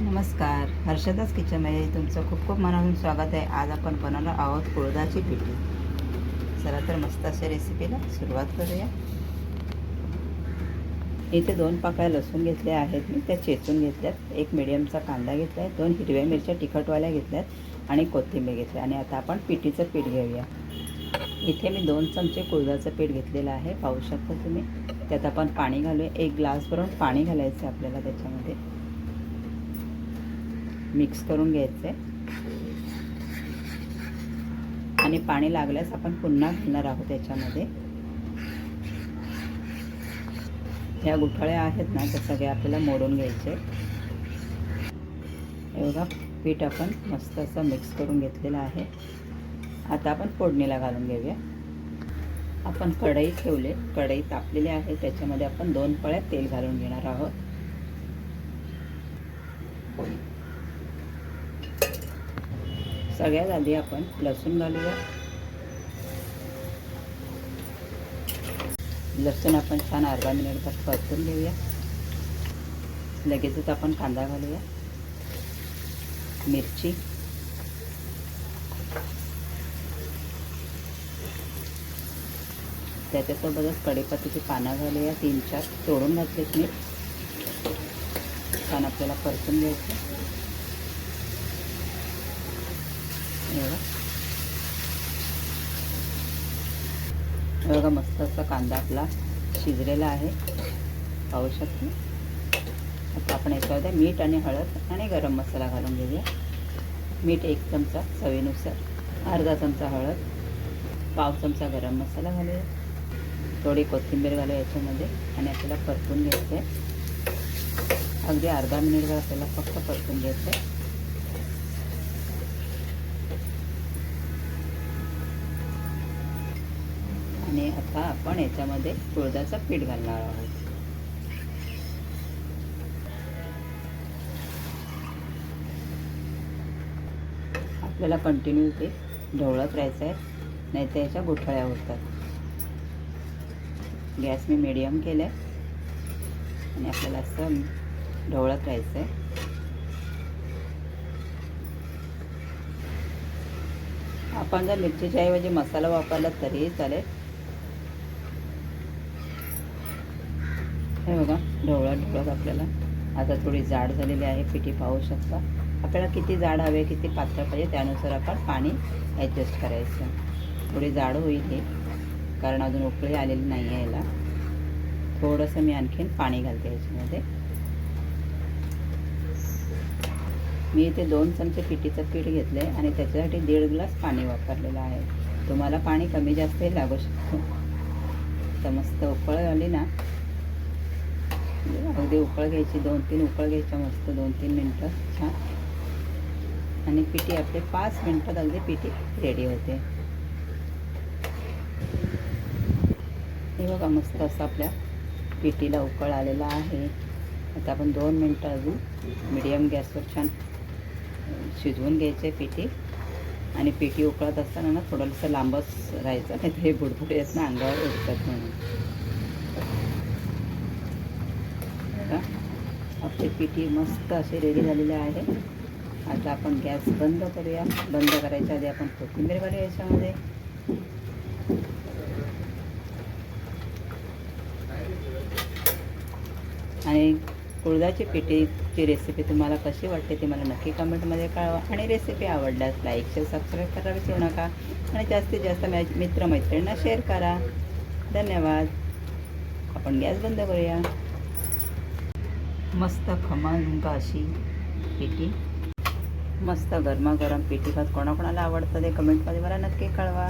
नमस्कार. हर्षदास किचनमध्ये तुमचं खूप खूप मनापासून स्वागत आहे. आज आपण बनवणार आहोत कुळदाची पिठी. चला तर मस्त अशा रेसिपीला सुरुवात करूया. इथे दोन पाकळ्या लसूण घेतल्या आहेत मी. त्या चेचून घेतल्यात. एक मिडियमचा कांदा घेतला आहे दोन हिरव्या मिरच्या तिखटवाल्या घेतल्यात आणि कोथिंबीर घेतली. आणि आता आपण पिठीचं पीठ घेऊया. इथे मी दोन चमचे कुळदाचं पीठ घेतलेलं आहे. पाहू शकता तुम्ही. त्यात आपण पाणी घालूया. एक ग्लास भरून पाणी घालायचं आहे आपल्याला त्याच्यामध्ये. मिक्स करून घ्यायचे. आणि पाणी लागल्यास आपण पुन्हा घालणार आहोत त्याच्यामध्ये. ह्या गुठळ्या आहेत ना त्या सगळ्या आपल्याला मोडून घ्यायचे. एवढा पीठ आपण मस्त असं मिक्स करून घेतलेलं आहे. आता आपण फोडणीला घालून घेऊया. आपण कढई ठेवले कढई तापलेली आहे. त्याच्यामध्ये आपण दोन पळ्या तेल घालून घेणार आहोत. सगळ्यात आधी आपण लसूण घालूया. लसूण आपण छान अर्धा मिनिटभर परतून घेऊया. लगेचच आपण कांदा घालूया. मिरची. त्याच्यासोबतच कढीपत्त्याची पानं घालूया. तीन चार. तोडून घातलेत मी छान आपल्याला परतून घ्यायचं. एवढं बघा मस्त असा कांदा आपला शिजलेला आहे. पाहू शकतो. आता आपण याच्यामध्ये मीठ आणि हळद आणि गरम मसाला घालून घेऊया. मीठ एक चमचा चवीनुसार. अर्धा चमचा हळद पाव चमचा गरम मसाला घालूया. थोडी कोथिंबीर घालूया याच्यामध्ये आणि आपल्याला परतून घ्यायचं आहे अगदी अर्धा मिनिटभर आपल्याला फक्त परतून घ्यायचं आहे आणि आता आपण याच्यामध्ये तुळजाचं पीठ घालणार आहोत. आपल्याला कंटिन्यू ते ढवळत राहायचं आहे नाही तर याच्या गुठळ्या होतात. गॅस मी मिडियम केलं आहे आणि आपल्याला असं ढवळत राहायचं आहे आपण जर मिरचीच्या ऐवजी मसाला वापरला तरीही चालेल. हे बघा ढवळत ढवळत आपल्याला. आता थोडी जाड झालेली आहे पिठी पाहू शकता. आपल्याला किती जाड हवे किती पातळ पाहिजे त्यानुसार आपण पाणी ॲडजस्ट करायचं. थोडी जाड होईल हे कारण अजून उकळी आलेली नाही आहे याला. थोडंसं मी आणखीन पाणी घालते याच्यामध्ये. मी इथे दोन चमचे पिठीचं पीठ घेतलं आहे आणि त्याच्यासाठी दीड ग्लास पाणी वापरलेलं आहे. तुम्हाला पाणी कमी जास्तही लागू शकतं. तर मस्त उकळ आली ना अगदी उकळ घ्यायची दोन तीन उकळ घ्यायच्या मस्त दोन तीन मिनटं छान. आणि पिठी आपले पाच मिनटात अगदी पिठी रेडी होते. हे बघा मस्त असं आपल्या पिठीला उकळ आलेला आहे. आता आपण दोन मिनटं अजून मिडियम गॅसवर छान शिजवून घ्यायचे पिठी. आणि पिठी उकळत असताना ना थोडंसं लांबच राहायचं नाही तर हे बुडबुडे आहेत ना अंगावर उडतात म्हणून. का आपले पिठी मस्त अशी रेडी झालेली आहे. आता आपण गॅस बंद करूया. बंद करायच्या आधी आपण कोथिंबीर घालूया याच्यामध्ये. आणि कुळदाची पिठीची रेसिपी तुम्हाला कशी वाटते ती मला नक्की कमेंटमध्ये कळवा. आणि रेसिपी आवडल्यास लाईक शेअर सबस्क्राईब करायला विसरू नका. आणि जास्तीत जास्त मॅ मित्रमैत्रिणींना शेअर करा. धन्यवाद. आपण गॅस बंद करूया. मस्त खमंग अशी पिठी. मस्त गरमागरम पेटी भात कोणाकोणाला आवडतं ते कमेंटमध्ये मला नक्की कळवा.